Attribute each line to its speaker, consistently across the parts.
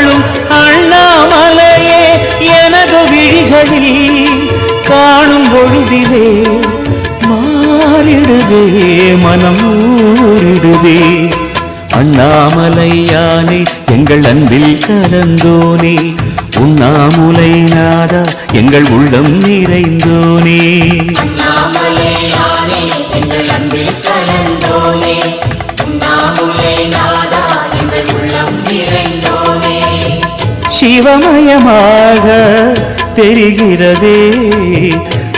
Speaker 1: புவனங்களாளும் அண்ணாமலையே எனது விழிகளில் காணும் பொழுதிலே மாறிடுதே மனம் ஊரிடுதே அண்ணாமலையானே எங்கள் அன்பில் கலந்தோனே. உண்ணாமுலை நாதா எங்கள் உள்ளம் நிறைந்தோனே. நியாயமாக தெரிகிறதே.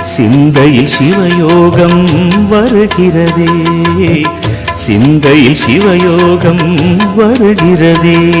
Speaker 1: சிந்தையில் சிவயோகம் வருகிறதே. சிந்தையில் சிவயோகம் வருகிறதே.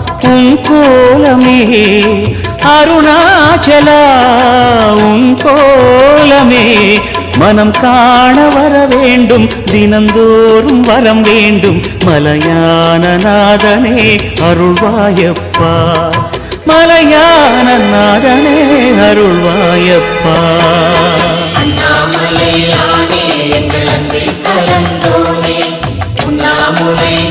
Speaker 1: உன் கோலமே அருணாச்சலா உன் கோலமே. மனம் காண வர வேண்டும் தினந்தோறும் வரம் வேண்டும். மலையான நாதனே அருள்வாயப்பா. மலையான நாதனே அருள்வாயப்பா.
Speaker 2: அண்ணாமலையானே எங்கள் அன்பில் கலந்தோமே. உண்ணாமுலை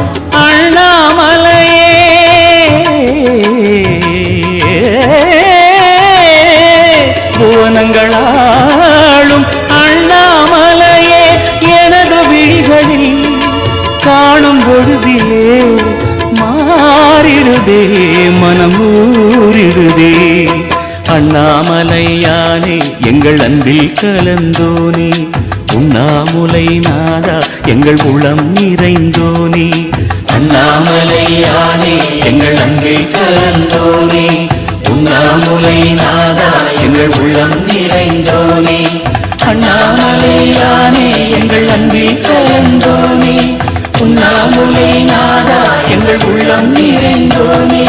Speaker 1: பொழுதிலே மாறிடுதே மனம் அண்ணாமலையானே எங்கள் அன்பில் கலந்தோனே. உண்ணாமுலை நாதா எங்கள் உளம் நிறைந்தோனே. அண்ணாமலையானே எங்கள் அன்பில் கலந்தோனே. உண்ணாமுலை நாதா எங்கள் உள்ளம் நிறைந்தோனே. அண்ணாமலையானே எங்கள் அன்பில் கலந்தோனே. உண்ணாமுலை நாதா எங்கள் உள்ளம் நிறைந்தோமே.